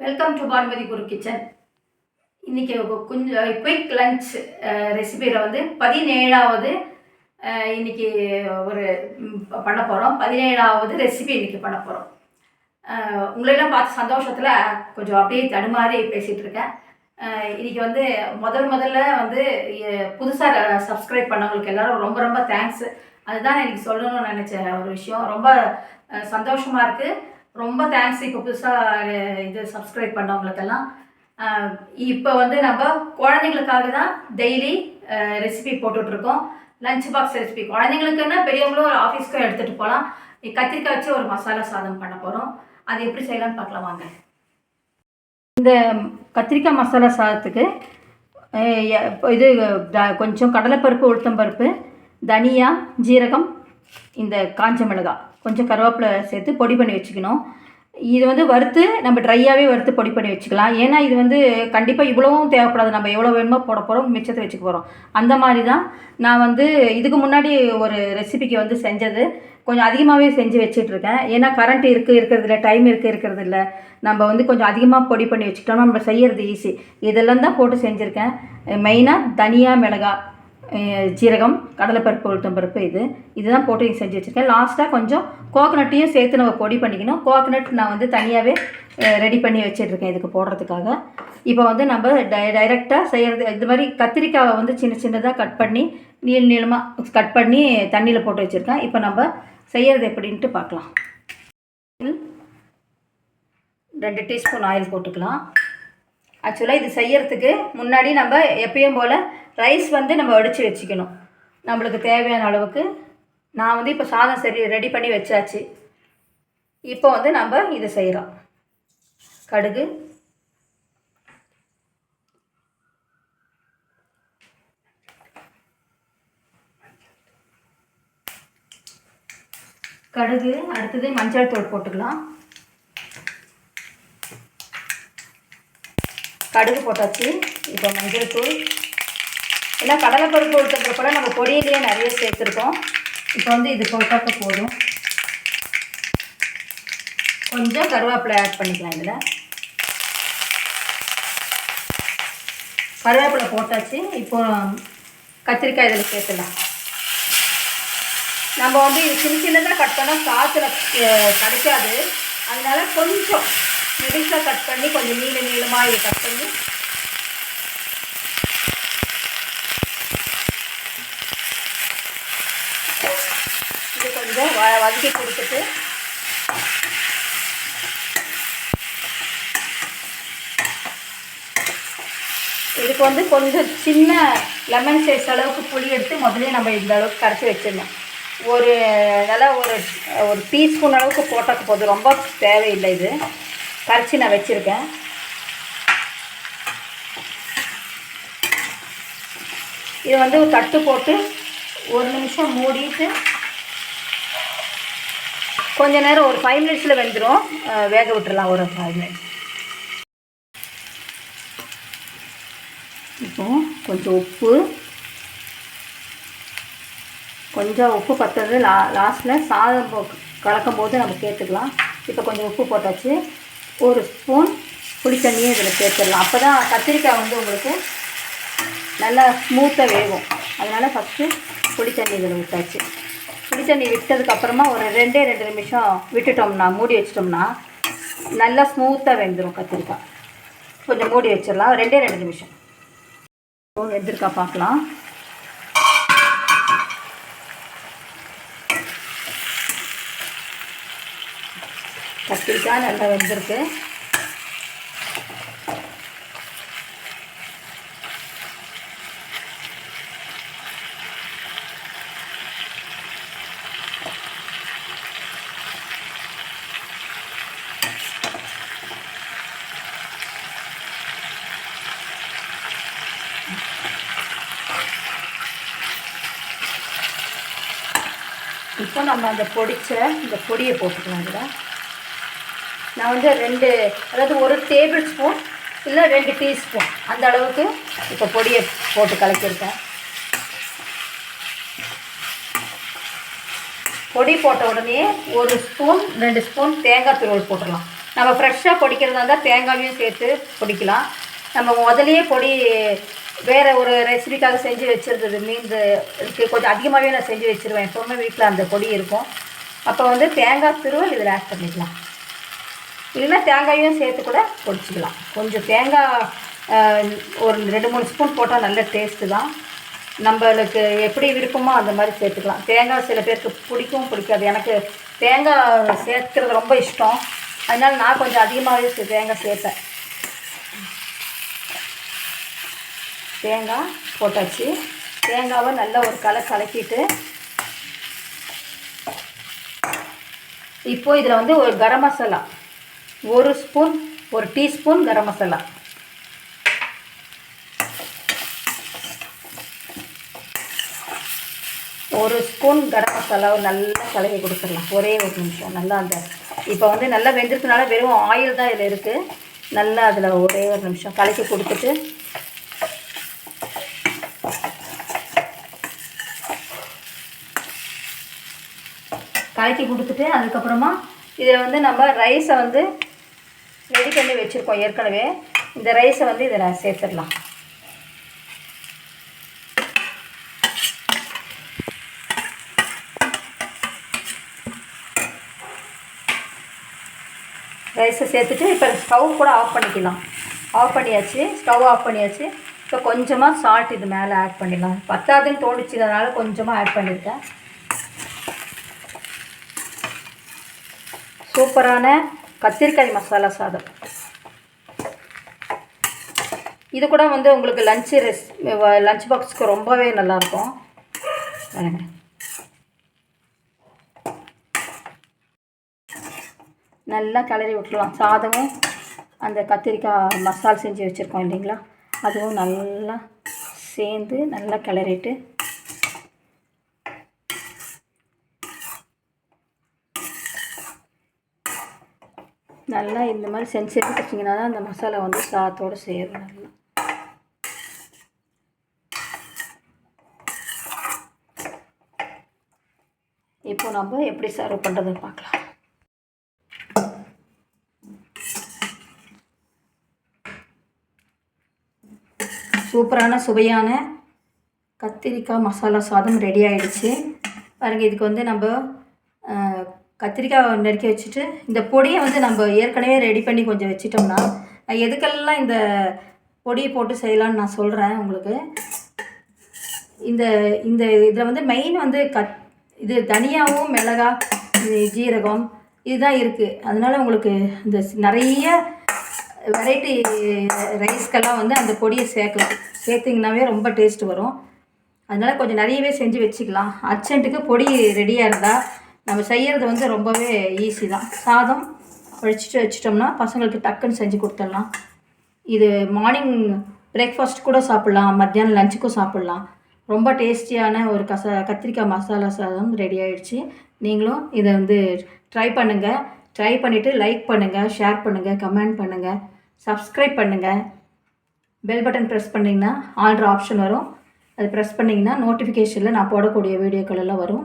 Welcome to Bhanumathi Guru kitchen இன்றைக்கி கொஞ்சம் quick lunch ரெசிபியில் வந்து பதினேழாவது இன்றைக்கி ஒரு பண்ண போகிறோம் பதினேழாவது ரெசிபி இன்றைக்கி பண்ண போகிறோம் உங்களெல்லாம் பார்த்து சந்தோஷத்தில் கொஞ்சம் அப்படியே தடுமாறி பேசிகிட்டு இருக்கேன். இன்றைக்கி வந்து முதல் முதல்ல வந்து புதுசாக சப்ஸ்கிரைப் பண்ணவங்களுக்கு எல்லாரும் ரொம்ப ரொம்ப தேங்க்ஸ் அதுதான் எனக்கு சொல்லணும்னு நினச்ச ஒரு விஷயம். ரொம்ப சந்தோஷமாக இருக்குது ரொம்ப தேங்க்ஸ் இப்போ புதுசாக இது சப்ஸ்கிரைப் பண்ணவங்களுக்கெல்லாம். இப்போ வந்து நம்ம குழந்தைங்களுக்காக தான் டெய்லி ரெசிபி போட்டுட்ருக்கோம். லஞ்ச் பாக்ஸ் ரெசிபி குழந்தைங்களுக்குன்னா பெரியவங்களும் ஆஃபீஸ்க்கும் எடுத்துகிட்டு போகலாம் கத்திரிக்காய் வச்சு ஒரு மசாலா சாதம் பண்ண போகிறோம் அது எப்படி செய்யலாம்னு பார்க்கலாம் வாங்க. இந்த கத்திரிக்காய் மசாலா சாதத்துக்கு இப்போ இது த- கொஞ்சம் கடலைப்பருப்பு உளுத்தம்பருப்பு தனியா ஜீரகம் இந்த காஞ்ச மிளகாய். கொஞ்சம் கருவேப்பிலை சேர்த்து பொடி பண்ணி வச்சுக்கணும். இது வந்து வறுத்து நம்ம ட்ரையாகவே வறுத்து பொடி பண்ணி வச்சுக்கலாம். ஏன்னா இது வந்து கண்டிப்பாக இவ்வளோவும் தேவைப்படாது. நம்ம எவ்வளோ வேணுமோ போட போகிறோம் மிச்சத்தை வச்சுக்க போகிறோம் அந்த மாதிரி தான் நான் வந்து இதுக்கு முன்னாடி ஒரு ரெசிபிக்கு வந்து செஞ்சது. கொஞ்சம் அதிகமாகவே செஞ்சு வச்சுட்ருக்கேன் ஏன்னா கரண்ட் இருக்குது இருக்கிறது இல்லை டைம் இருக்குது இருக்கிறது இல்லை. நம்ம வந்து கொஞ்சம் அதிகமாக பொடி பண்ணி வச்சுக்கிட்டோம்னா நம்ம செய்கிறது ஈஸி இதெல்லாம் தான் போட்டு செஞ்சுருக்கேன். மெயினாக தனியாக மிளகாய். ஜீரகம் கடலைப்பருப்பு உளுத்தம்பருப்பு இது. இதுதான் போட்டு செஞ்சு வச்சுருக்கேன். லாஸ்ட்டாக கொஞ்சம் கோகனட்டையும் சேர்த்து நம்ம பொடி பண்ணிக்கணும். கோகனட் நான் வந்து தனியாகவே ரெடி பண்ணி வச்சிட்ருக்கேன் இதுக்கு போடுறதுக்காக. இப்போ வந்து நம்ம டை டைரெக்டாக செய்கிறது இது மாதிரி கத்திரிக்காவை வந்து சின்ன சின்னதாக கட் பண்ணி நீள நீளமாக கட் பண்ணி தண்ணியில் போட்டு வச்சுருக்கேன். இப்போ நம்ம செய்கிறது எப்படின்ட்டு பார்க்கலாம். ரெண்டு டீஸ்பூன் ஆயில் போட்டுக்கலாம். ஆக்சுவலாக இது செய்யறதுக்கு முன்னாடி நம்ம எப்பயும் போல் ரைஸ் வந்து நம்ம வடித்து வச்சுக்கணும். நம்மளுக்கு தேவையான அளவுக்கு. நான் வந்து இப்போ சாதம் சரி ரெடி பண்ணி வச்சாச்சு. இப்போ வந்து நம்ம இதை செய்கிறோம் கடுகு. கடுகு அடுத்தது மஞ்சள் தூள் போட்டுக்கலாம். கடுகு போட்டாச்சு. இப்போ மஞ்சள் தூள். ஏன்னா கடலைப்பருப்பு உளுத்தப்பட நம்ம பொடியிலேயே நிறைய சேர்த்துருக்கோம். இப்போ வந்து இது போட்டாக்க போதும். கொஞ்சம் கருவேப்பிலை ஆட் பண்ணிக்கலாம் இதில். கருவேப்பிலை போட்டாச்சு. இப்போ கத்திரிக்காய் இதில் சேர்த்துலாம் நம்ம வந்து இது சின்ன சின்னதாக கட் பண்ணால் காற்றுல கிடைக்காது அதனால கொஞ்சம் மெடிசாக கட் பண்ணி கொஞ்சம் நீள நீளமாக இதை கட் பண்ணி இது கொஞ்சம் வ வதக்கி கொடுத்துட்டு இதுக்கு வந்து கொஞ்சம் சின்ன லெமன் சைஸ் அளவுக்கு புளி எடுத்து முதலே நம்ம இந்த அளவுக்கு கரைச்சி வச்சிடணும். ஒரு நல்லா ஒரு ஒரு டீஸ்பூன் அளவுக்கு போட்டாக்க போதும். ரொம்ப தேவையில்லை இது. கரைச்சி நான் வச்சுருக்கேன். இது வந்து ஒரு தட்டு போட்டு ஒரு நிமிஷம் மூடிட்டு கொஞ்ச நேரம் ஒரு ஃபைவ் மினிட்ஸில் வெந்துடும் வேக விட்டுறலாம் ஒரு ஃபைவ் மினிட்ஸ் இப்போ கொஞ்சம் உப்பு. கொஞ்சம் உப்பு பத்தது. லா லாஸ்ட்டில் சாதம் போ கலக்கும் போது நம்ம சேர்த்துக்கலாம். இப்போ கொஞ்சம் உப்பு போட்டாச்சு. ஒரு ஸ்பூன் புளித்தண்ணியும் இதில் சேர்த்துடலாம். அப்போ தான் கத்திரிக்காய் வந்து உங்களுக்கு நல்லா ஸ்மூத்தாக வேகும். அதனால் ஃபஸ்ட்டு புளித்தண்ணி இதில் விட்டாச்சு புளித்தண்ணி விட்டதுக்கப்புறமா ஒரு ரெண்டே ரெண்டு நிமிஷம் விட்டுட்டோம்னா மூடி வச்சிட்டோம்னா நல்லா ஸ்மூத்தாக வெந்துடும் கத்திரிக்காய் கொஞ்சம் மூடி வச்சிடலாம். ரெண்டே ரெண்டு நிமிஷம். வெந்திருக்கா பார்க்கலாம். கத்திரிக்காய் நல்லா வெந்திருக்கு. இப்போ நம்ம அந்த பொடிச்ச இந்த பொடியை போட்டுக்கலாம் இதில். நான் வந்து ரெண்டு அதாவது ஒரு டேபிள் ஸ்பூன் இல்லை ரெண்டு டீஸ்பூன் அந்த அளவுக்கு இப்போ பொடியை போட்டு கலக்கியிருக்கேன். பொடி போட்ட உடனே ஒரு ஸ்பூன் ரெண்டு ஸ்பூன் தேங்காய் துருவல் போட்டுடலாம். நம்ம ஃப்ரெஷ்ஷாக பொடிக்கிறதா இருந்தால் தேங்காயும் சேர்த்து பொடிக்கலாம். நம்ம முதலையே பொடி வேறு ஒரு ரெசிபிக்காக செஞ்சு வச்சுருந்தது. மீன் இருக்கு. கொஞ்சம் அதிகமாகவே நான் செஞ்சு வச்சுருவேன். எப்போவுமே வீட்டில் அந்த பொடி இருக்கும். அப்போ வந்து தேங்காய் திருவல் இதில் ஆட் பண்ணிக்கலாம். இல்லைன்னா தேங்காயும் சேர்த்து கூட பொடிச்சிக்கலாம். கொஞ்சம் தேங்காய் ஒரு ரெண்டு மூணு ஸ்பூன் போட்டால் நல்ல டேஸ்ட்டு தான். நம்மளுக்கு எப்படி விருப்பமோ அந்த மாதிரி சேர்த்துக்கலாம். தேங்காய் சில பேருக்கு பிடிக்கும் பிடிக்காது. எனக்கு தேங்காய் சேர்க்கிறது ரொம்ப இஷ்டம். அதனால் நான் கொஞ்சம் அதிகமாகவே சே- தேங்காய் சேர்த்தேன் தேங்காய் போட்டாச்சு. தேங்காவை நல்லா ஒரு கலை கலக்கிட்டு இப்போ இதில் வந்து ஒரு கரம் மசாலா. ஒரு ஸ்பூன் ஒரு டீஸ்பூன் கரம் மசாலா. ஒரு ஸ்பூன் கரம் மசாலாவை நல்லா கலக்கி கொடுத்துடலாம். ஒரே ஒரு நிமிஷம். நல்லா அந்த இப்போ வந்து நல்லா வெந்திருக்கனால வெறும் ஆயில் தான் இதில் இருக்குது நல்லா அதில் ஒரே ஒரு நிமிஷம் கலக்கி கொடுத்துட்டு கலக்கி கொடுத்துட்டு அதுக்கப்புறமா இதில் வந்து நம்ம ரைஸை வந்து ரெடி பண்ணி வச்சுருக்கோம் ஏற்கனவே. இந்த ரைஸை வந்து இதில் சேர்த்துடலாம். ரைஸை சேர்த்துட்டு இப்போ ஸ்டவ் கூட ஆஃப் பண்ணிக்கலாம். ஆஃப் பண்ணியாச்சு ஸ்டவ் ஆஃப் பண்ணியாச்சு. இப்போ கொஞ்சமாக சால்ட் இது மேலே ஆட் பண்ணிடலாம். பத்தாதுன்னு அதனால் கொஞ்சமாக ஆட் பண்ணியிருக்கேன். சூப்பரான கத்திரிக்காய் மசாலா சாதம். இது கூட வந்து உங்களுக்கு லஞ்சு ரெஸ் லஞ்ச் பாக்ஸ்க்கு ரொம்பவே நல்லாயிருக்கும் பாருங்க. நல்லா கிளறி விட்டுலாம் சாதமும் அந்த கத்திரிக்காய் மசால் செஞ்சு வச்சுருக்கோம் இல்லைங்களா? அதுவும் நல்லா சேர்ந்து நல்லா கிளறிட்டு நல்லா இந்த மாதிரி செஞ்சு செஞ்சு வச்சிங்கன்னா தான் அந்த மசாலா வந்து சாத்தோடு சேரும் நல்லா. இப்போ நம்ம எப்படி சர்வ் பண்ணுறதுன்னு பார்க்கலாம். சூப்பரான சுவையான கத்திரிக்காய் மசாலா சாதம் ரெடி ஆகிடுச்சு பாருங்கள் இதுக்கு வந்து நம்ம கத்திரிக்காய் நறுக்கி வச்சுட்டு இந்த பொடியை வந்து நம்ம ஏற்கனவே ரெடி பண்ணி கொஞ்சம் வச்சிட்டோம்னா நான் எதுக்கெல்லாம் இந்த பொடியை போட்டு செய்யலான்னு நான் சொல்கிறேன் உங்களுக்கு. இந்த இந்த இதில் வந்து மெயின் வந்து கத் இது தனியாவும் மிளகா ஜீரகம் இதுதான் இருக்குது அதனால உங்களுக்கு இந்த ஸ்- நிறைய வெரைட்டி ரைஸ்க்கெல்லாம் வந்து அந்த பொடியை சேர்க்கலாம். சேர்த்திங்கனாவே ரொம்ப டேஸ்ட் வரும். அதனால் கொஞ்சம் நிறையவே செஞ்சு வச்சுக்கலாம். அர்ஜென்ட்டுக்கு பொடி ரெடியாக இருந்தால் நம்ம செய்கிறது வந்து ரொம்பவே ஈஸி தான். சாதம் வழிச்சிட்டு வச்சிட்டோம்னா பசங்களுக்கு டக்குன்னு செஞ்சு கொடுத்துடலாம். இது மார்னிங் பிரேக்ஃபாஸ்ட் கூட சாப்பிட்லாம் மத்தியானம் லஞ்சுக்கும் சாப்பிட்லாம். ரொம்ப டேஸ்டியான ஒரு கச கத்திரிக்காய் மசாலா சாதம் ரெடி ஆகிடுச்சு நீங்களும் இதை வந்து ட்ரை பண்ணுங்கள் ட்ரை பண்ணிவிட்டு லைக் பண்ணுங்கள் ஷேர் பண்ணுங்கள் கமெண்ட் பண்ணுங்கள் சப்ஸ்கிரைப் பண்ணுங்கள் பெல் பட்டன் ப்ரெஸ் பண்ணிங்கன்னா ஆல்ட்ரு ஆப்ஷன் வரும். அது ப்ரெஸ் பண்ணிங்கன்னா நோட்டிஃபிகேஷனில் நான் போடக்கூடிய வீடியோக்கள் எல்லாம் வரும்.